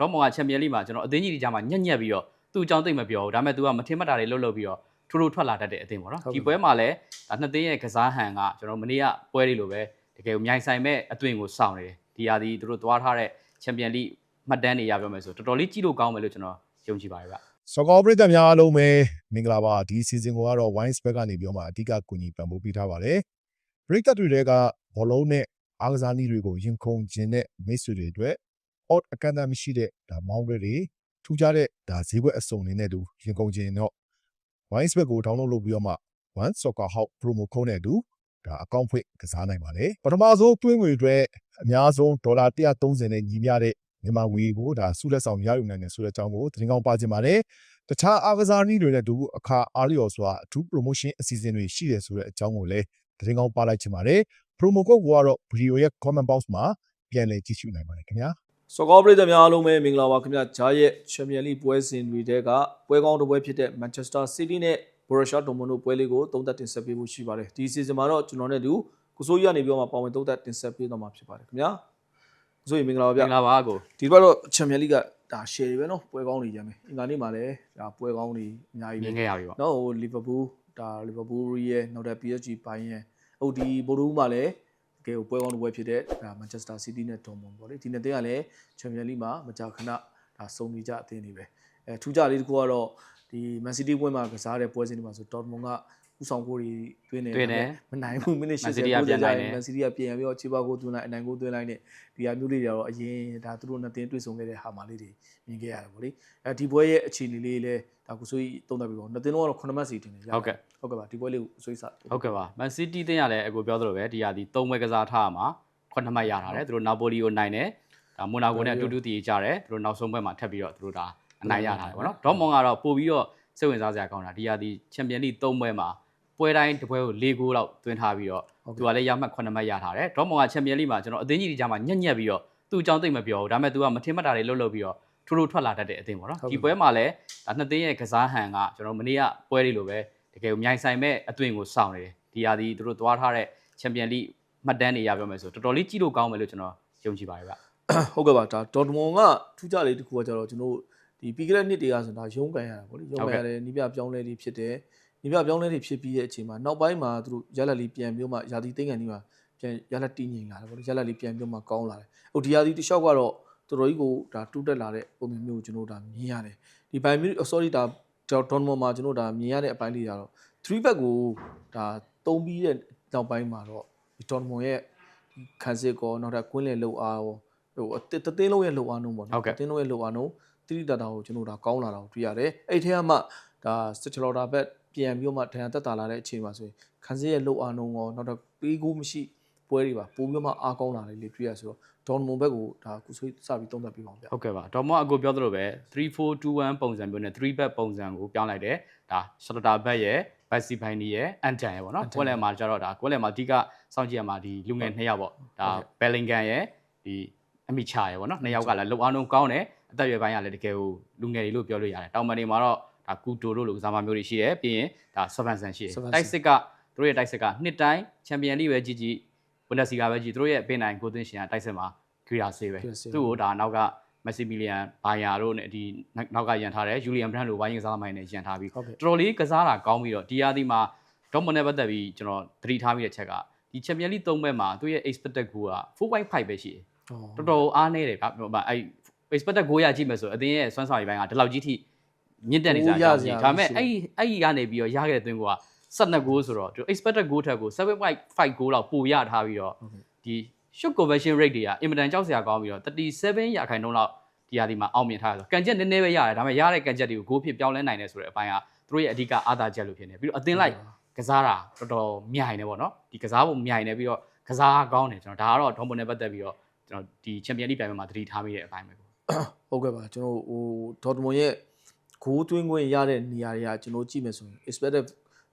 ဒေါမောင်ကချန်ပီယံလိမှာကျွန်တော်အသင်းကြီးတွေကြားမှာညက်ညက်ပြီးတော့သူ့အကြောင်းသိမ့်မပြောဘူးဒါပေမဲ့ तू ကမထင်မှတ်တာတွေလှုပ်လှုပ်ပြီးတော့ထိုးထိုးထွက်လာတတ်တဲ့အသင်းပေါ့နော်ဒီပွဲမှာလည်းဒါနှစ်သင်းရဲ့ကစားဟန်ကကျွန်တော်မနေ့ကပွဲတွေလိုပဲတကယ်ကိုမြိုင်ဆိုင်မဲ့အသွင်ကိုစောင့်နေတယ်ဒီဟာဒီသူတို့သွားထားတဲ့ချန်ပီယံလိမှတ်တမ်းတွေရပြောမယ်ဆိုတော်တော်လေးကြည့်လို့ကောင်းမယ်လို့ကျွန်တော်ယုံကြည်ပါတယ်ဗျစောကောပရိသတ်များအားလုံးပဲမင်္ဂလာပါဒီ season ကိုကတော့ wine spec ကနေပြောမှအဓိကကူညီပံ့ပိုးပေးထားပါတယ်ပရိသတ်တွေတွေကဘောလုံးနဲ့အားကစားနည်းတွေကိုရင်ခုန်ခြင်းနဲ့မိတ်ဆွေတွေအတွက် odd အကန့်အသတ်မရှိတဲ့ဒါမောင်းတွေတွေထူးခြားတဲ့ဒါဈေးကွက်အစုံတွေနဲ့တူရင်ခုန်ခြင်းတော့ wine spec ကို download လုပ်ပြီးတော့မှ one soccer hub promo code နဲ့အတူဒါအကောင့်ဖွင့်ကစားနိုင်ပါတယ်ပထမဆုံးတွင်းငွေအတွက်အများဆုံးဒေါ်လာ130နဲ့ညီမျှတဲ့မြန်မာငွေကိုဒါစုလက်ဆောင်ရယူနိုင်တယ်ဆိုတဲ့အကြောင်းကိုသတင်းကောင်းပါချင်ပါတယ်တခြားအားကစားနည်းတွေနဲ့တူအခါအားလျော်စွာအထူး promotion အစီအစဉ်တွေရှိတယ်ဆိုတဲ့အကြောင်းကိုလည်းသတင်းကောင်းပါလိုက်ချင်ပါတယ် promo code ကိုကတော့ video ရဲ့ comment box မှာပြန်လည်ကြည့်ရှုနိုင်ပါတယ်ခင်ဗျာ စောကောပရိသတ်များအားလုံးပဲမင်္ဂလာပါခင်ဗျာဂျားရဲ့ချန်ပီယံလိပွဲစဉ်တွေတဲကပွဲကောင်းတစ်ပွဲဖြစ်တဲ့ Manchester City နဲ့ Borussia Dortmund တို့ပွဲလေးကိုသုံးသပ်တင်ဆက်ပေးဖို့ရှိပါတယ်ဒီ season မှာတော့ကျွန်တော်နဲ့အတူကိုစိုးကြီးကနေပြောမှာပါဝင်သုံးသပ်တင်ဆက်ပေးတော့မှာဖြစ်ပါတယ်ခင်ဗျာကိုစိုးကြီးမင်္ဂလာပါဗျမင်္ဂလာပါကိုဒီဘက်တော့ချန်ပီယံလိကဒါ share တွေပဲနော်ပွဲကောင်းတွေရမယ်အင်္ဂါနေ့မှာလည်းဒါပွဲကောင်းတွေအများကြီးမြပဲင်ခဲ့ရပြီပေါ့နော်ဟို Liverpool ဒါ Liverpool ရဲ့နောက်တဲ့ PSG ပိုင်းရဲ့ဟုတ်ဒီဘိုဒူးမှာလည်း တကယ်ကိုပွဲကောင်းတစ်ပွဲဖြစ်တဲ့ဒါ Manchester City နဲ့ Dortmund ပေါ့လေဒီနှစ်သင်းကလည်း Champions League မှာမကြာခဏဒါစုံနေကြအသင်းတွေပဲအဲထူးခြားလေးတစ်ခုကတော့ဒီ Man City ပွဲမှာကစားတဲ့ပွဲစဉ်တွေမှာဆို Dortmund ကဥဆောင်ကိုတွေတွင်းနေတွင်းတယ်မနိုင်ဘူးမိနစ် Man 80 City က90ပြန်နိုင်တယ် Man City ကပြန်ပြီးတော့ခြေပါကိုတွင်းလိုက်အနိုင်ကိုတွင်းလိုက်နဲ့ဒီဟာမျိုးလေးတွေကတော့အရင်ဒါသူတို့နှစ်သင်းတွေ့ဆုံခဲ့တဲ့ဟာမှလေးတွေမြင်ခဲ့ရတယ်ပေါ့လေအဲဒီပွဲရဲ့အခြေအနေလေးလည်းဒါကိုဆိုကြီးတုံးသက်ပြီးတော့နှစ်သင်းတော့9မှတ်စီတင်နေကြဟုတ်ကဲ့ ဟုတ်ကဲ့ပါဒီပွဲလေးကိုဆွေးစားဟုတ်ကဲ့ပါ Man City တင်းရလည်းအကိုပြောသလိုပဲဒီဟာဒီ၃ပွဲကစားထားမှာ9မှတ်ရထားတယ်သူတို့ Napoli ကိုနိုင်တယ်ဒါမိုနာကိုနဲ့အတူတူတည်ကြတယ်သူတို့နောက်ဆုံးပွဲမှာထပ်ပြီးတော့သူတို့ဒါအနိုင်ရထားတယ်ဗောနော်ဒေါမွန်ကတော့ပို့ပြီးတော့စိတ်ဝင်စားစရာကောင်းတာဒီဟာဒီချန်ပီယံလိ၃ပွဲမှာပွဲတိုင်းတစ်ပွဲကို၄ဂိုးလောက်သွင်းထားပြီးတော့သူကလည်းရမှတ်9မှတ်ရထားတယ်ဒေါမွန်ကချန်ပီယံလိမှာကျွန်တော်အသင်းကြီးတွေကြားမှာညက်ညက်ပြီးတော့သူ့အကြောင်းသိမ့်မပြောဘူးဒါပေမဲ့ तू ကမထင်မှတ်တာတွေလှုပ်လှုပ်ပြီးတော့ထိုးထိုးထွက်လာတတ်တဲ့အသင်းပေါ့နော်ဒီပွဲမှာလည်းဒါနှစ်သင်းရဲ့ကစားဟန်ကကျွန်တော်မနေ့ကပွဲတွေလိုပဲ တကယ်ကိုမြိုင်ဆိုင်မဲ့အသွင်ကိုစောင့်နေတယ်ဒီဟာဒီသူတို့သွားထားတဲ့ချန်ပီယံလိမှတ်တမ်းတွေရပြောမယ်ဆိုတော်တော်လေးကြည့်လို့ကောင်းမယ်လို့ကျွန်တော်ယုံကြည်ပါတယ်ဗျဟုတ်ကဲ့ပါဒါဒေါ်တမွန်ကထူးခြားလေးတစ်ခုကကြတော့ကျွန်တော်တို့ဒီပြီးခဲ့တဲ့နှစ်တွေကဆိုတော့ရုံးကန်ရတာပေါ့လေရုံးကန်ရတယ်နီးပြပြောင်းလဲလေးဖြစ်တယ်နီးပြပြောင်းလဲလေးဖြစ်ပြီးတဲ့အချိန်မှာနောက်ပိုင်းမှာသူတို့ရလက်လေးပြန်ပြီးမှယာတီသိမ့်ကန်ဒီမှာပြန်ရလက်တည်ငြိမ်လာတယ်ပေါ့လေရလက်လေးပြန်ပြီးမှကောင်းလာတယ်ဟုတ်ဒီယာတီတစ်လျှောက်ကတော့တော်တော်ကြီးကိုဒါတူးတက်လာတဲ့ပုံစံမျိုးကိုကျွန်တော်တို့ဒါမြင်ရတယ်ဒီဘိုင်မီ sorry ဒါ ဒေါ်တမွန်မှာကျွန်တော်တို့ဒါမြင်ရတဲ့အပိုင်းလေးကတော့3 back ကိုဒါသုံးပြီးတဲ့နောက်ပိုင်းမှာတော့ဒီဒေါ်တမွန်ရဲ့ခံစစ်ကောနောက်ထပ်ကွင်းလေလှုပ်အားရောဟိုအတသိန်းလုံးရဲ့လှုပ်အားနှုံးပေါ့ဟုတ်နော်ကဲ့အသိန်းလုံးရဲ့လှုပ်အားနှုံးတိတိတတာကိုကျွန်တော်တို့ဒါကောင်းလာတာကိုတွေ့ရတယ်အဲ့ထဲကမှဒါစတချလော်တာဘက်ပြန်ပြီးတော့မှဒဏ်ရာတက်တာလာတဲ့အချိန်မှာဆိုရင်ခန်းစရဲ့လှုပ်အားနှုံးရောနောက်တော့ပေးကိုမရှိပွဲတွေပါပို့ပြီးတော့မှအားကောင်းလာတယ်လေတွေ့ရဆိုတော့ ဒေါန်မွန်ဘက်ကိုဒါကုဆွေးစပြီးသုံးသပ်ပြီးပါအောင်ဗျဟုတ်ကဲ့ပါဒေါ်မောအကိုပြောသလိုပဲ3421ပုံစံမျိုးနဲ့3 back ပုံစံကိုပြောင်းလိုက်တယ်ဒါ shorter back ရဲ့ back side ဘိုင်းရဲ့ antan ရဲ့ပေါ့နော်ကွက်လက်မှာကျတော့ဒါကွက်လက်မှာအဓိကစောင့်ကြည့်ရမှာဒီလူငယ်နှစ်ယောက်ပေါ့ဒါ Bellingham ရဲ့ဒီအမိချာရဲ့ပေါ့နော်နှစ်ယောက်ကလည်းလုံအောင်လုံးကောင်းတယ်အသက်အရွယ်ပိုင်းကလည်းတကယ်ကိုလူငယ်တွေလို့ပြောလို့ရတယ်တောင်ပန်တွေမှာတော့ဒါကူတိုတို့လိုကစားမမျိုးတွေရှိတယ်ပြီးရင်ဒါဆဗန်ဆန်ရှိတယ်တိုက်စစ်ကသူတို့ရဲ့တိုက်စစ်ကနှစ်တိုင်းချန်ပီယံလိပဲကြီးကြီးဘွန်ဒက်စီကာပဲကြီးသူတို့ရဲ့အပင်နိုင်ကိုသွင်းရှင်ကတိုက်စစ်မှာ ဂီရာဆေးပဲသူ့ကိုဒါနောက်ကမက်ဆီမီလီယန်ဘာယာတို့နဲ့ဒီနောက်ကရန်ထားတယ်ယူလီယန်ဘရန်လိုဝိုင်းကစားသမားတွေနဲ့ရန်ထားပြီးဟုတ်ကဲ့တော်တော်လေးကစားတာကောင်းပြီးတော့ဒီယာဒီမှာဒေါမွန်နဲ့ပတ်သက်ပြီးကျွန်တော်သတိထားမိတဲ့ချက်ကဒီချန်ပီယံလိ၃ဘက်မှာသူ့ရဲ့ expected goal က4.5ပဲရှိတယ်တော်တော်အားနေတယ်ဗျဟိုမှာအဲ expected goal ရကြည့်မယ်ဆိုအသင်းရဲ့စွမ်းဆောင်ရည်ပိုင်းကဒီလောက်ကြီးထိမြင့်တက်နေကြတာကြီးဒါပေမဲ့အဲ့အဲ့ဒီကနေပြီးတော့ရခဲ့တဲ့သွင်းကိုက12 goal ဆိုတော့သူ expected goal ထက်ကို7.5 goal လောက်ပိုရထားပြီးတော့ဒီ shot conversion rate တွေကအင်မတန်ကြောက်စရာကောင်းပြီးတော့37ရာခိုင်နှုန်းလောက်ဒီဟာဒီမှာအောင်မြင်ထားတယ်ဆိုကန်ချက်နည်းနည်းပဲရတယ်ဒါပေမဲ့ရတဲ့ကန်ချက်တွေကို goal ဖြစ်ပြောင်းလဲနိုင်တယ်ဆိုတဲ့အပိုင်းကသူတို့ရဲ့အဓိကအားသာချက်လို့ဖြစ်နေပြီးတော့အသင်းလိုက်ကစားတာတော်တော်မြိုင်နေပေါ့နော်ဒီကစားပုံမြိုင်နေပြီးတော့ကစားကောင်းတယ်ကျွန်တော်ဒါကတော့ဒေါမွန်နဲ့ပတ်သက်ပြီးတော့ကျွန်တော်ဒီချန်ပီယံလိပြိုင်ပွဲမှာသတိထားမိတဲ့အပိုင်းပဲပေါ့ဟုတ်ကဲ့ပါကျွန်တော်ဟိုဒေါ်တမွန်ရဲ့ဂိုးသွင်းခွင့်ရတဲ့နေရာတွေကကျွန်တော်ကြည့်မယ်ဆိုရင် expected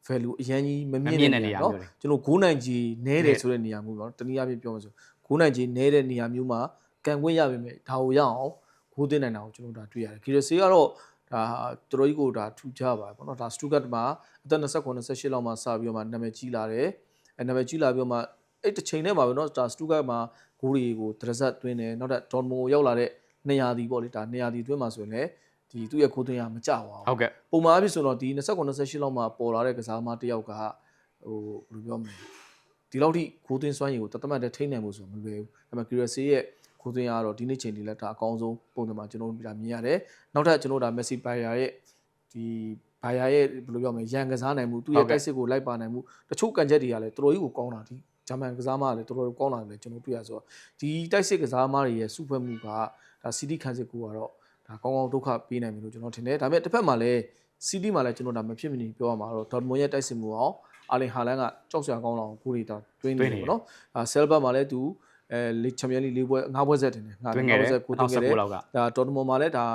value အရင်ကြီးမမြင့်တဲ့နေရာเนาะကျွန်တော်ဂိုးနိုင်ကြီးနဲတယ်ဆိုတဲ့နေရာမျိုးပေါ့နော်တနည်းအားဖြင့်ပြောမယ်ဆိုဂိုးနိုင်ကြီးနဲတဲ့နေရာမျိုးမှာကန်ခွင့်ရပါမယ်ဒါကိုရအောင်ဂိုးသွင်းနိုင်တာကိုကျွန်တော်ဒါတွေ့ရတယ်ဂီရဆေးကတော့ဒါတော်တော်ကြီးကိုဒါထူကြပါပေါ့နော်ဒါစတူဂတ်မှာအသက်29 28လောက်မှာစပြီးတော့မှနာမည်ကြီးလာတယ်အဲနာမည်ကြီးလာပြီးတော့မှအဲ့တစ်ချိန်ထဲမှာပဲเนาะဒါစတူဂတ်မှာဂိုးတွေကိုဒရဇတ်သွင်းတယ်နောက်တော့ဒေါ်မွန်ကိုရောက်လာတဲ့ 200ဒီပေါ့လေဒါ200ဒီအတွင်းမှာဆိုရင်လည်း ဒီသူ့ရဲ့ခိုးသွင်းရမကြပါဘူးဟုတ်ကဲ့ပုံမှန်အဖြစ်ဆိုတော့ဒီ29 28လောက်မှာပေါ်လာတဲ့ကစားသမားတစ်ယောက်ကဟိုဘယ်လိုပြောမလဲဒီလောက်ထိခိုးသွင်းစွမ်းရည်ကိုတသက်မှတ်တည်းထိန်းနိုင်မှုဆိုမလွယ်ဘူးဒါပေမဲ့ Curiosity ရဲ့ခိုးသွင်းရတော့ဒီနေ့ချိန်ဒီလက်ဒါအကောင်းဆုံးပုံစံမှာကျွန်တော်တို့ဒါမြင်ရတယ်နောက်ထပ်ကျွန်တော်တို့ဒါ Messi Bayer ရဲ့ဒီဘာယာရဲ့ဘယ်လိုပြောမလဲရန်ကစားနိုင်မှုသူ့ရဲ့တိုက်စစ်ကိုလိုက်ပါနိုင်မှုတချို့ကန်ချက်တွေကလည်းတော်တော်ကြီးကိုကောင်းတာဒီဂျာမန်ကစားမကလည်းတော်တော်ကောင်းတာလည်းကျွန်တော်တွေ့ရဆိုတော့ဒီတိုက်စစ်ကစားမတွေရဲ့စုဖွဲ့မှုကဒါစီတီခန်းစစ်ကိုကတော့ ဒါကောင်းကောင်းဒုက္ခပေးနိုင်မယ်လို့ကျွန်တော်ထင်တယ်ဒါပေမဲ့တစ်ဖက်မှာလည်းစီတီမှာလည်းကျွန်တော်ဒါမဖြစ်မနေပြောရမှာတော့ဒေါ်မွန်ရဲ့တိုက်စစ်မှုအောင်အာလင်ဟာလန်ကကြောက်စရာကောင်းတော့ကိုရီတာတွင်းနေတယ်ပေါ့နော်အာဆဲလ်ဘတ်မှာလည်းသူအဲလေချန်ပီယံလိ၄ပွဲ၅ပွဲဆက်တင်တယ်ငါတွင်းခဲ့တယ်ကိုတွင်းခဲ့တယ်2019လောက်ကဒါဒေါ်တမွန်မှာလည်းဒါ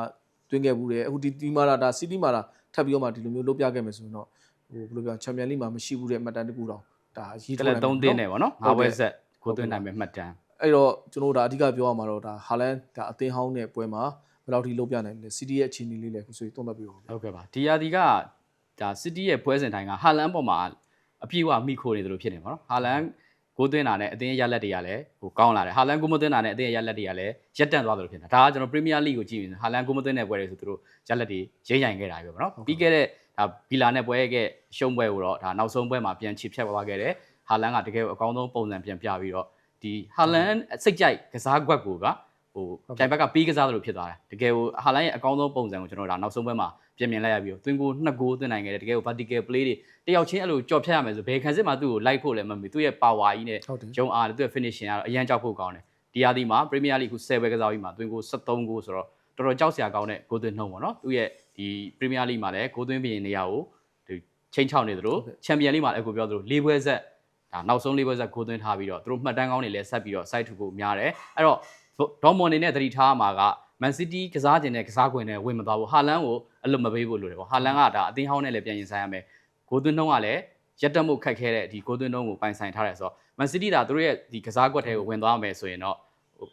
တွင်းခဲ့ဘူးတယ်အခုဒီဒီမှာဒါစီတီမှာဒါထပ်ပြီးတော့မှဒီလိုမျိုးလုပ်ပြခဲ့မယ်ဆိုရင်တော့ဟိုဘယ်လိုပြောချန်ပီယံလိမှာမရှိဘူးတဲ့အမှတ်တမ်းတစ်ခုတော့ဒါရေးတထုတ်လက်နိုင်သုံးတင်းနဲ့ယ်ပေါ့နော်ငါးဘွဲဆက်ကိုသွင်းနိုင်မယ်မှတ်တမ်းအဲ့တော့ကျွန်တော်တို့ဒါအဓိကပြောရမှာတော့ဒါဟာလန်ဒါအသင်းဟောင်းတဲ့ပွဲမှာ ဘယ်လောက်ထိလုပ်ပြနိုင်မလဲစီတီရဲ့အခြေအနေလေးလည်းခုဆိုသုံးသပ်ပြပါဦးဟုတ်ကဲ့ပါဒီယာဒီကဒါစစ်တီရဲ့ပွဲစဉ်တိုင်းကဟာလန်ပေါ်မှာအပြည့်အဝမိခိုနေတယ်လို့ဖြစ်နေပါတော့ဟာလန်ကိုသွင်းတာနဲ့အသင်းရလက်တွေကလည်းဟိုကောင်းလာတယ်ဟာလန်ကိုမသွင်းတာနဲ့အသင်းရလက်တွေကလည်းရက်တန့်သွားတယ်လို့ဖြစ်နေတာဒါကကျွန်တော်ပရီးမီးယားလိကိုကြည့်ရင်ဟာလန်ကိုမသွင်းတဲ့ပွဲတွေဆိုသူတို့ရက်လက်တွေရိမ့်ရိုင်ခဲ့တာပဲပေါ့နော်ပြီးခဲ့တဲ့ဒါဘီလာနဲ့ပွဲရဲ့ရှုံးပွဲကိုတော့ဒါနောက်ဆုံးပွဲမှာပြန်ချစ်ဖြတ်သွားခဲ့တယ်ဟာလန်ကတကယ်အကောင်းဆုံးပုံစံပြန်ပြပြီးတော့ဒီဟာလန်စိတ်ကြိုက်ကစားကွက်ကိုက ဟိုပြိုင်ဘက်ကပေးကစားသလိုဖြစ်သွားတယ်တကယ်ကိုဟာလန်ရဲ့အကောင်းဆုံးပုံစံကိုကျွန်တော်ဒါနောက်ဆုံးပွဲမှာပြင်မြင်လိုက်ရပြီးတော့ twin goal နှစ် goal သွင်းနိုင်ခဲ့တယ်တကယ်ကို vertical play တွေတယောက်ချင်းအဲ့လိုကြော်ဖြတ်ရမယ်ဆိုဘယ်ခံစစ်မှာသူ့ကိုလိုက်ဖို့လည်းမမီသူ့ရဲ့ power ကြီးနဲ့ဟုတ်တယ်ဂျုံအားသူ့ရဲ့ finishing ကတော့အရန်ကြောက်ဖို့ကောင်းတယ်ဒီယာဒီမှာ Premier League ခု10ပဲကစားပြီးမှာ twin goal 73 goal ဆိုတော့တော်တော်ကြောက်စရာကောင်းတဲ့ goal သွင်းနှုန်းပေါ့နော်သူ့ရဲ့ဒီ Premier League မှာလည်း goal သွင်းပြင်နေရာကိုဒီချိန်ချောက်နေသလို Champion League မှာလည်းအခုပြောသလို၄ပွဲဆက်ဒါနောက်ဆုံး၄ပွဲဆက် goal သွင်းထားပြီးတော့သူတို့မှတ်တမ်းကောင်းတွေလည်းဆက်ပြီးတော့ site ထုတ်ဖို့များတယ်အဲ့တော့ ဒေါ်မွန်နေနဲ့သတိထားမှာက Man City ကစားခြင်းနဲ့ကစားခွင့်နဲ့ဝင်မသွားဘူးဟာလန်ကိုအလွတ်မပေးဖို့လိုတယ်ပေါ့ဟာလန်ကဒါအသင်းဟောင်းနဲ့လည်းပြန်ရင်ဆိုင်ရမယ်ဂိုးသွင်းနှုန်းကလည်းရက်တက်မှုခက်ခဲတဲ့ဒီဂိုးသွင်းနှုန်းကိုပိုင်ဆိုင်ထားတယ်ဆိုတော့ Man City ဒါသူတို့ရဲ့ဒီကစားကွက်ထဲကိုဝင်သွားမယ်ဆိုရင်တော့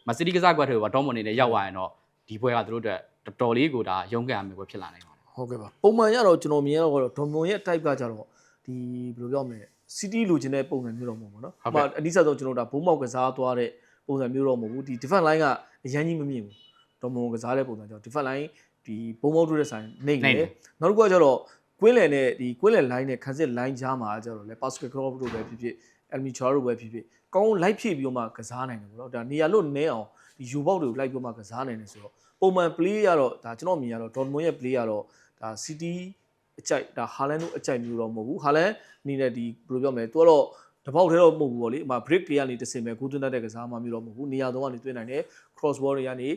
Man City ကစားကွက်ထဲကိုဒေါ်မွန်နေနဲ့ရောက်သွားရင်တော့ဒီပွဲကသူတို့အတွက်တော်တော်လေးကိုဒါရုန်းကန်ရမယ်ပွဲဖြစ်လာနိုင်ပါတယ် ဟုတ်ကဲ့ပါပုံမှန်ရတော့ကျွန်တော်မြင်ရတော့ဒေါ်မွန်ရဲ့ type ကကြတော့ဒီဘယ်လိုပြောမလဲစီတီလိုချင်တဲ့ပုံစံမျိုးတော့မဟုတ်ဘူးเนาะအမှအနည်းဆုံးကျွန်တော်ဒါဘုံမောက်ကစားသွားတဲ့ ပုံစံမျိုးတော့မဟုတ်ဘူးဒီ defense line ကအရန်ကြီးမမြင်ဘူးဒေါ်မွန်ကစားတဲ့ပုံစံကြောင့် defense line ဒီဘုံမောက်တို့တဲ့ဆိုင်နေနေတယ်နောက်တစ်ခုကကျတော့ကွင်းလယ်နဲ့ဒီကွင်းလယ် line နဲ့ခန်းစစ် line ကြားမှာကျတော့လေ Pascal Gross တို့ပဲဖြစ်ဖြစ် Elmi Chara တို့ပဲဖြစ်ဖြစ်ကောင်းလိုက်ဖြည့်ပြီးတော့မှကစားနိုင်တယ်ပေါ့နော်ဒါနေရာလို့နဲအောင်ဒီယူပေါက်တွေကိုလိုက်ပြီးတော့မှကစားနိုင်တယ်ဆိုတော့ပုံမှန် play ရတော့ဒါကျွန်တော်မြင်ရတော့ Dortmund ရဲ့ play ရတော့ဒါ City အကြိုက်ဒါဟာလန်တို့အကြိုက်မျိုးတော့မဟုတ်ဘူးဟာလန်အနေနဲ့ဒီဘယ်လိုပြောမလဲသူကတော့ တပေါက်ထဲတော့မဟုတ်ဘူးပေါ့လေအမ break တွေကနေတစ်စင်ပဲဂိုးသွင်းတတ်တဲ့ကစားမှမျိုးတော့မဟုတ်ဘူးနေရာသုံးကနေသွင်းနိုင်တယ် cross ball တွေကနေ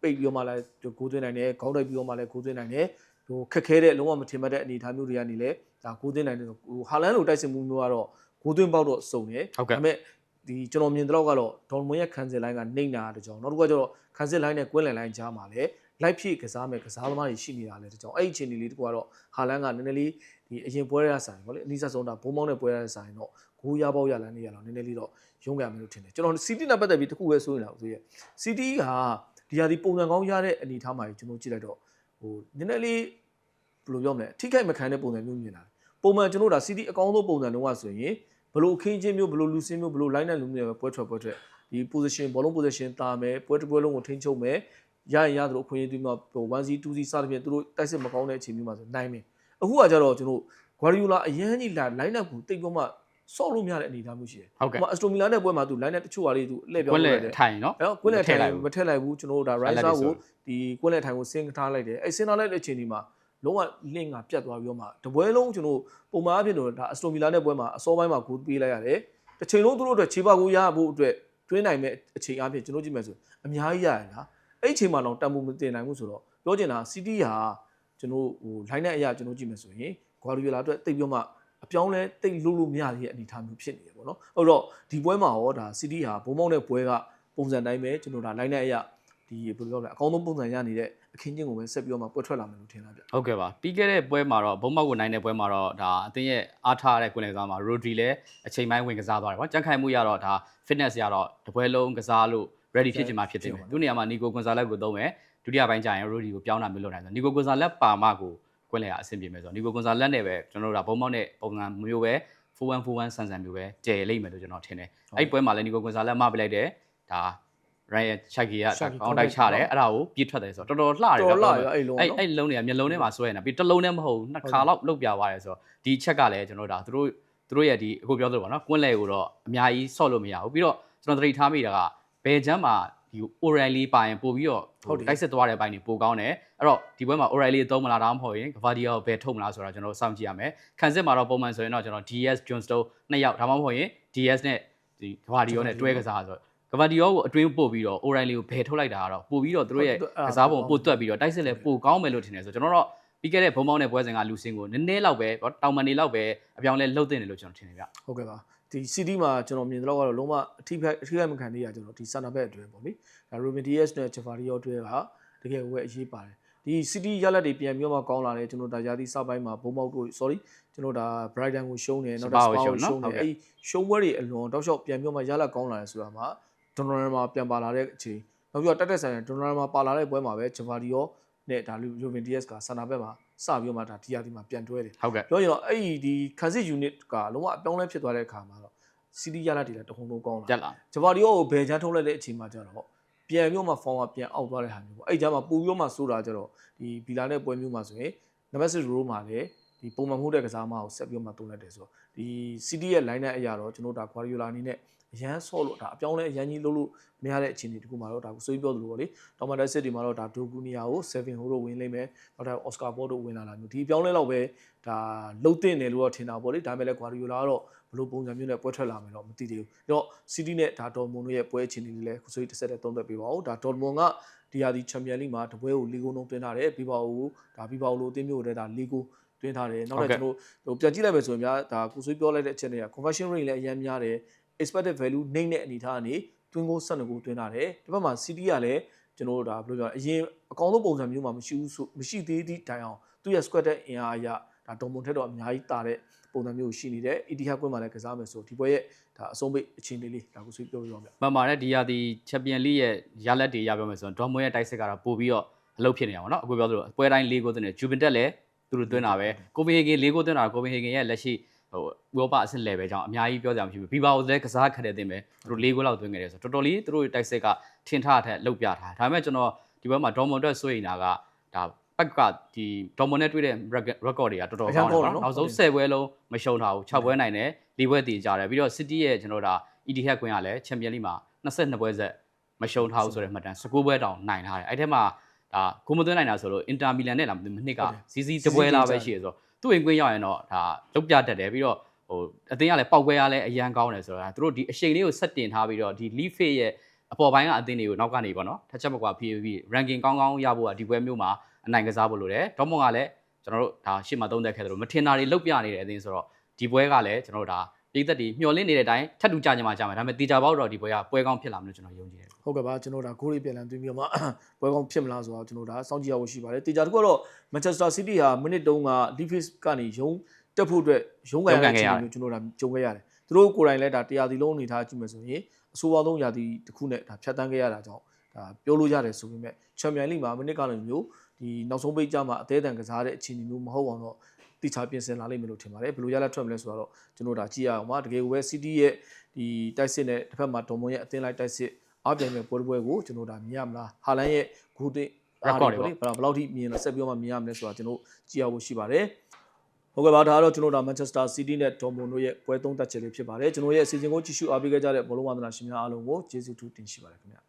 ပိတ်ပြီးတော့မှလည်းဂိုးသွင်းနိုင်တယ်ခေါင်းတိုက်ပြီးတော့မှလည်းဂိုးသွင်းနိုင်တယ်ဟိုခက်ခဲတဲ့လုံးဝမထင်မှတ်တဲ့အနေအထားမျိုးတွေကနေလည်းဒါဂိုးသွင်းနိုင်တယ်ဟိုဟာလန်လိုတိုက်စစ်မှုမျိုးကတော့ဂိုးသွင်းပေါက်တော့စုံတယ်ဟုတ်ကဲ့ဒါပေမဲ့ဒီကျွန်တော်မြင်တော့ကတော့ဒေါ်မွန်ရဲ့ခန်းစစ်လိုင်းကနှိမ့်တာတကြောင်နောက်တစ်ခုကကျတော့ခန်းစစ်လိုင်းနဲ့ကွင်းလယ်လိုင်းကြားမှာလည်းလိုက်ဖြည့်ကစားမယ်ကစားသမားတွေရှိနေတာလည်းတကြောင်အဲ့ဒီအချိန်လေးတကူကတော့ဟာလန်ကနည်းနည်းလေး ဒီအရင်ပွဲရဆိုင်ဗောလေအနည်းဆက်ဆုံးတာဘုံမောင်းနဲ့ပွဲရဆိုင်တော့ဂိုးရပေါက်ရလန်းနေရတော့နည်းနည်းလေးတော့ရုန်းကန်မယ်လို့ထင်တယ်ကျွန်တော်စီတီနဲ့ပတ်သက်ပြီးတခုပဲဆိုရင်တော့သူရဲ့စီတီကဒီဟာဒီပုံစံကောင်းရတဲ့အနေအထားမှာကျွန်တော်ကြည့်လိုက်တော့ဟိုနည်းနည်းလေးဘယ်လိုပြောမလဲထိခိုက်မခံတဲ့ပုံစံမျိုးမြင်လာတယ်ပုံမှန်ကျွန်တော်ဒါစီတီအကောင်းဆုံးပုံစံလုံးဝဆိုရင်ဘလို့အခင်းချင်းမျိုးဘလို့လူစင်းမျိုးဘလို့ line နဲ့လူမျိုးပွဲထွက်ပွဲထွက်ဒီ position ဘောလုံး position တာမယ်ပွဲတစ်ပွဲလုံးကိုထိန်းချုပ်မယ်ရရင်ရသလိုအခွင့်အရေးတွေမှာဟို 1C 2C စသဖြင့်သူတို့တိုက်စစ်မကောင်းတဲ့အချိန်မျိုးမှာဆိုနိုင်မယ် အခုကကြတော့ကျွန်တော် Guardiola အရန်ကြီးလာ line နဲ့ကိုတိတ်တော့မှဆော့လို့မရတဲ့အနေအထားမျိုးရှိတယ်ဟုတ်ကဲ့ဟိုမှာ Aston Villa နဲ့ပွဲမှာသူ line နဲ့တချို့ဟာလေးသူအလှည့်ပြောကွက်င်းလက်လိုက်တယ်ထိုင်နော်အဲ့တော့ကွင်းလက်ထိုင်မထည့်လိုက်ဘူးမထက်လိုက်ဘူးကျွန်တော်တို့ဒါအဲ့လက် riser တွေဆိုကိုဒီကွင်းလက်ထိုင်ကိုဆင်းထားလိုက်တယ်အဲ့ဆင်းထားလိုက်တဲ့အချိန်ဒီမှာလုံးဝ link ကပြတ်သွားပြီးတော့မှတပွဲလုံးကျွန်တော်ပုံမှန်အဖြစ်တော့ဒါ Aston Villa နဲ့ပွဲမှာအစောပိုင်းမှာဂိုးပေးလိုက်ရတယ်တစ်ချိန်လုံးသူတို့အတွက်ခြေပါကိုရဖို့အတွက်တွင်းနိုင်မဲ့အချိန်အဖြစ်ကျွန်တော်ကြည့်မယ်ဆိုအများကြီးရရလားအဲ့အချိန်မှာတော့တန်ဖိုးမတင်နိုင်ဘူးဆိုတော့ပြောချင်တာ City ဟာ ကျွန်တော်ဟို line နဲ့အရာကျွန်တော်ကြည့်မယ်ဆိုရင် Guardiola အတွက်တိတ်ပြီးတော့မှအပြောင်းလဲတိတ်လို့လို့မရသေးတဲ့အနေအထားမျိုးဖြစ်နေတယ်ပေါ့နော်အဲ့တော့ဒီပွဲမှာရောဒါ City ဟာဘုံမောင်းတဲ့ပွဲကပုံစံတိုင်းပဲကျွန်တော်ဒါ line နဲ့အရာဒီဘယ်လိုပြောလဲအကောင်းဆုံးပုံစံရနေတဲ့အခင်းချင်းကိုပဲဆက်ပြီးတော့မှပွဲထွက်လာမယ်လို့ထင်တာဗျဟုတ်ကဲ့ပါပြီးခဲ့တဲ့ပွဲမှာတော့ဘုံမောက်ကိုနိုင်တဲ့ပွဲမှာတော့ဒါအသင်းရဲ့အားထားတဲ့ကွင်းလယ်ကစားမှာ Rodri လည်းအချိန်ပိုင်းဝင်ကစားသွားတယ်ပေါ့ကြံ့ခိုင်မှုရတော့ဒါ fitness ရတော့တပွဲလုံးကစားလို့ ready ဖြစ်ချင်မှဖြစ်တယ်မယ်သူနေရာမှာ Nico Gonzalez ကိုသုံးမယ်ဒုတိယပိုင်းကျရင် Rodri ကိုပြောင်းတာမျိုးလုပ်နိုင်တယ် Nico Gonzalez ပါမကိုကွင်းလယ်ကအဆင်ပြေမယ်ဆိုတော့ Nico Gonzalez နဲ့ပဲကျွန်တော်တို့ဒါဘုံမောက်နဲ့ပုံစံမျိုးပဲ4141ဆန်ဆန်မျိုးပဲတည်လိမ့်မယ်လို့ကျွန်တော်ထင်တယ်အဲ့ပွဲမှာလည်း Nico Gonzalez မပလိုက်တယ်ဒါ Ryan Shaki က Shaqiri ကောင်းတိုက်ချတယ်အဲ့ဒါကိုပြစ်ထွက်တယ်ဆိုတော့တော်တော်လှတယ်တော်လာဗျရအဲ့လုံးအဲ့နော်အဲ့လုံးတွေကမျက်လုံးထဲမှာဆွဲနေတာပြီးတစ်လုံးနဲ့မဟုတ်ဘူးနှစ်ခါလောက်လုတ်ပြသွားတယ်ဆိုတော့ဒီချက်ကလည်းကျွန်တော်တို့ဒါသူတို့သူတို့ရဲ့ဒီအခုပြောသလိုပေါ့နော်ကွင်းလဲကိုတော့အများကြီးဆော့လို့မရဘူးပြီးတော့ကျွန်တော်သတိထားမိတာက ဘယ်ချမ်းမှာဒီ O'Reilly ပါရင်ပို့ပြီးတော့ဟုတ်တယ်တိုက်စစ်သွားတဲ့ဘိုင်းတွေပိုကောင်းတယ်အဲ့တော့ဒီဘက်မှာ O'Reilly အသုံးမလားဒါမှမဟုတ်ရင် Gvardia ကိုဘယ်ထုတ်မလားဆိုတာကျွန်တော်တို့စောင့်ကြည့်ရမယ်ခံစစ်မှာတော့ပုံမှန်ဆိုရင်တော့ကျွန်တော် DS Johnstone နှစ်ယောက်ဒါမှမဟုတ်ရင် DS နဲ့ဒီ Gvardia နဲ့တွဲကစားဆိုတော့ Gvardia ကိုအတွင်းပို့ပြီးတော့ O'Reilly ကိုဘယ်ထုတ်လိုက်တာကတော့ပို့ပြီးတော့သူတို့ရဲ့ဟုတ်အဲ့ဒါကစားပုံပို့တွက်ပြီးတော့တိုက်စစ်လည်းပိုကောင်းမယ်လို့ထင်တယ်ဆိုတော့ကျွန်တော်တော့ ပြီးခဲ့တဲ့ဘုံပေါင်းတဲ့ပွဲစဉ်ကလူစင်ကိုနည်းနည်းလောက်ပဲတောင်မန်နေလောက်ပဲအပြောင်းလဲလှုပ်တင်တယ်လို့ကျွန်တော်ထင်တယ်ဗျဟုတ်ကဲ့ပါဒီ CD မှာကျွန်တော်မြင်တော့ကတော့လုံးဝအထိခိုက်အထိခိုက်မခံသေးရကျွန်တော်ဒီ center back အတွင်းပေါ့လေဒါ Ruben Dias နဲ့ Javario အတွင်းကတကယ်ကိုပဲအရေးပါတယ်ဒီ CD ရလက်တွေပြန်ပြီးတော့မှကောင်းလာတယ်ကျွန်တော်ဒါရာသီစပိုင်းမှာဘုံပေါက်တို့ sorry ကျွန်တော်ဒါ Brighton ကိုရှုံးတယ်နောက်တော့ Spurs ကို Spurs ရှုံးကိုနော်ရှုံးဟုတ်တယ်ကဲ့အဲ့ရှုံးပွဲတွေအလွန်တောက်လျှောက်ပြန်ပြီးတော့မှရလက်ကောင်းလာတယ်ဆိုတာမှာဒွန်နယ်မှာပြန်ပါလာတဲ့အချိန်နောက်ပြီးတော့တက်တက်ဆိုင်ဒွန်နယ်မှာပါလာတဲ့ပွဲမှာပဲ Javario နဲ့ဒါ Ruben Dias က center back မှာစပြီးတော့မှဒါဒီရာသီမှာပြန်တွဲတယ်ဟုတ်ကဲ့ပြောရင်တော့အဲ့ဒီဒီခံစစ် unit ကလုံးဝအပြောင်းလဲဖြစ်သွားတဲ့အခါမှာတော့ CD ရလာတည်လည်းတခုံလုံးကောင်းလာတက်လာဂျပါဒီယိုကိုဘယ်ချမ်းထုတ်လိုက်တဲ့အချိန်မှာကျတော့ပြန်ပြီးတော့မှ form ကပြန်အောက်သွားတဲ့ဟာမျိုးပေါ့အဲ့ဒီကျမှပူပြီးတော့မှဆိုတာကျတော့ဒီဘီလာနဲ့ပွဲမျိုးမှာဆိုရင်နံပါတ်6 row မှာလည်းဒီပုံမှန်မှုတဲ့ကစားမကိုဆက်ပြီးတော့မှတုံးလိုက်တယ်ဆိုတော့ဒီ CD ရဲ့ line နဲ့အရာတော့ကျွန်တော်တို့ဒါ Guardiola အနေနဲ့ အရန်ဆော့လို့ဒါအပြောင်းလဲအရန်ကြီးလုပ်လို့မရတဲ့အခြေအနေတခုမှာတော့ဒါကိုဆိုပြီးပြောသလိုပေါ့လေဒေါ်မတက်စစ်ဒီမှာတော့ဒါဒိုကူနီယာကို7ဟိုတို့ဝင်လိမ့်မယ်နောက်တော့အော်စကာဘောတို့ဝင်လာတာမျိုးဒီအပြောင်းလဲတော့ပဲဒါလှုပ်တင်တယ်လို့တော့ထင်တာပေါ့လေဒါပေမဲ့လည်း Guardiola ကတော့ဘယ်လိုပုံစံမျိုးနဲ့ပွဲထွက်လာမယ်တော့မသိသေးဘူးအဲ့တော့ City နဲ့ဒါဒေါ်မွန်တို့ရဲ့ပွဲအခြေအနေတွေလည်းခုဆိုတစ်ဆက်တည်းသုံးသပ်ပေးပါဦးဒါဒေါ်မွန်ကဒီဟာဒီချန်ပီယံလိမှာတပွဲကိုလီဂိုလုံးတွင်းထားတယ်ပြီးပါဦးဒါပြီးပါဦးလို့အသင်းမျိုးတွေဒါလီဂိုတွင်းထားတယ်နောက်တော့ကျွန်တော်ဟိုပြန်ကြည့်လိုက်မယ်ဆိုရင်များဒါကိုဆွေးပြောလိုက်တဲ့အချက်တွေက conversion rate လည်းအများများတယ် expected value နှိမ့်တဲ့အနေအထားကနေတွင်းကို12ကိုတွင်းထားတယ်ဒီဘက်မှာ City ကလည်းကျွန်တော်တို့ဒါဘယ်လိုပြောအရင်အကောင်းဆုံးပုံစံမျိုးမှာမရှိဘူးဆိုမရှိသေးသည့်တိုင်အောင်သူ့ရဲ့ squad တဲ့အင်အားအရဒါဒေါ်မွန်ထက်တော့အများကြီးတာတဲ့ပုံစံမျိုးရှိနေတယ် ETH ကွင်းမှာလည်းကစားမယ်ဆိုဒီပွဲရဲ့ဒါအဆုံးပိတ်အခြေအနေလေးဒါကိုဆွေးပြောပြပါမယ်မှန်ပါတယ်ဒီဟာဒီချန်ပီယံလိရဲ့ရလက်တွေရပြောမယ်ဆိုတော့ဒေါ်မွန်ရဲ့တိုက်စစ်ကတော့ပို့ပြီးတော့အလုပ်ဖြစ်နေတာပေါ့နော်အခုပြောသလိုပွဲတိုင်း၄ကိုသွင်းတယ်ဂျူဗင်တက်လည်းသူတို့သွင်းတာပဲကိုပင်ဟေဂင်၄ကိုသွင်းတာကိုပင်ဟေဂင်ရဲ့လက်ရှိ ဟိုဥရောပအဆင့် level ကြောင့်အများကြီးပြောကြမှာဖြစ်ပြီဘီဘာကိုလည်းကစားခက်တဲ့တင်ပဲသူတို့၄ကိုလောက်သွင်းခဲ့တယ်ဆိုတော့တော်တော်လေးသူတို့ရဲ့တိုက်စစ်ကထင်ထားတဲ့လောက်ပြထားဒါပေမဲ့ကျွန်တော်ဒီဘက်မှာဒေါ်မွန်အတွက်စိုးရိမ်တာကဒါပက်ကဒီဒေါ်မွန်နဲ့တွေ့တဲ့ record တွေကတော်တော်ကောင်းတယ်နော်နောက်ဆုံး10ပွဲလုံးမရှုံးထားဘူး6ပွဲနိုင်တယ်၄ပွဲတည်ကြတယ်ပြီးတော့ City ရဲ့ကျွန်တော်ဒါ ETH ကွင်းကလည်းချန်ပီယံလိမှာ22ပွဲဆက်မရှုံးထားဘူးဆိုတဲ့မှတ်တမ်း19ပွဲတောင်နိုင်ထားတယ်အဲ့ထဲမှာဒါကိုမသွင်းနိုင်တာဆိုလို့အင်တာမီလန်နဲ့လာမနှစ်ကစီစီတပွဲလားပဲရှိရဆိုတော့ သူ့အိမ်ကွင်းရောက်ရင်တော့ဒါလုတ်ပြတတ်တယ်ပြီးတော့ဟိုအတင်းကလည်းပောက်ပွဲရလဲအရန်ကောင်းတယ်ဆိုတော့သူတို့ဒီအရှိန်လေးကိုဆက်တင်ထားပြီးတော့ဒီ lead fit ရဲ့အပေါ်ပိုင်းကအတင်းတွေကိုနောက်ကနေပေါ့နော်ထက်ချက်မကွာ PVP ranking ကောင်းကောင်းရဖို့ကဒီပွဲမျိုးမှာအနိုင်ကစားဖို့လိုတယ်ဒေါမွန်ကလည်းကျွန်တော်တို့ဒါရှေ့မှာသုံးသက်ခဲ့တယ်လို့မထင်တာတွေလုတ်ပြနေတဲ့အတင်းဆိုတော့ဒီပွဲကလည်းကျွန်တော်တို့ဒါ ပြည်သက်တွေမျှော်လင့်နေတဲ့အတိုင်းထပ်တူကြကြမှာကြမှာဒါပေမဲ့တေချာပေါက်တော့ဒီပွဲကပွဲကောင်းဖြစ်လာမယ်လို့ကျွန်တော်ယုံကြည်တယ်ဟုတ်ကဲ့ပါကျွန်တော်ဒါဂိုးလေးပြန်လည်သွင်းပြီးတော့မှပွဲကောင်းဖြစ်မလားဆိုတော့ကျွန်တော်ဒါစောင့်ကြည့်ရဖို့ရှိပါတယ်တေချာတခုကတော့ Manchester City ဟာမိနစ်တုန်းက Leeds ကနေရုံးတက်ဖို့အတွက်ရုံးကန်ရတဲ့အခြေအနေမျိုးကျွန်တော်ဒါကြုံခဲ့ရတယ်သူတို့ကိုယ်တိုင်လည်းဒါတရားစီလုံးအနေထားကြည့်မယ်ဆိုရင်အဆိုးအဝါဆုံးရာသီတစ်ခုနဲ့ဒါဖြတ်တန်းခဲ့ရတာကြောင့်ဒါပြောလို့ရတယ်ဆိုပေမဲ့ချန်ပီယံလိမှာမိနစ်ကလည်းမျိုးဒီနောက်ဆုံးပိတ်ကြမှာအသေးအံကစားတဲ့အခြေအနေမျိုးမဟုတ်အောင်တော့ တိချာပြင်ဆင်လာလိမ့်မယ်လို့ထင်ပါတယ်ဘယ်လိုရလက်ထွက်မလဲဆိုတော့ကျွန်တော်ဒါကြည့်ရအောင်ပါတကယ်ကိုပဲ City ရဲ့ဒီတိုက်စစ်နဲ့တစ်ဖက်မှာဒေါ်မွန်ရဲ့အသင်းလိုက်တိုက်စစ်အားပြိုင်မဲ့ပွဲတစ်ပွဲကိုကျွန်တော်ဒါမြင်ရမလားဟာလန်ရဲ့ဂိုးတင် record တွေပေါ့ဘယ်လောက်ထိမြင်လဲဆက်ပြီးတော့မှမြင်ရမလဲဆိုတာကျွန်တော်ကြည့်ရဖို့ရှိပါတယ်ဟုတ်ကဲ့ပါဒါကတော့ကျွန်တော်ဒါ Manchester City နဲ့ Dortmund တို့ရဲ့ပွဲသုံးသက်ချက်လေးဖြစ်ပါတယ်ကျွန်တော်ရဲ့အစီအစဉ်ကိုကြည့်ရှုအားပေးခဲ့ကြတဲ့ဘောလုံးဝါသနာရှင်များအားလုံးကိုကျေးဇူးတူတင်ရှိပါတယ်ခင်ဗျာ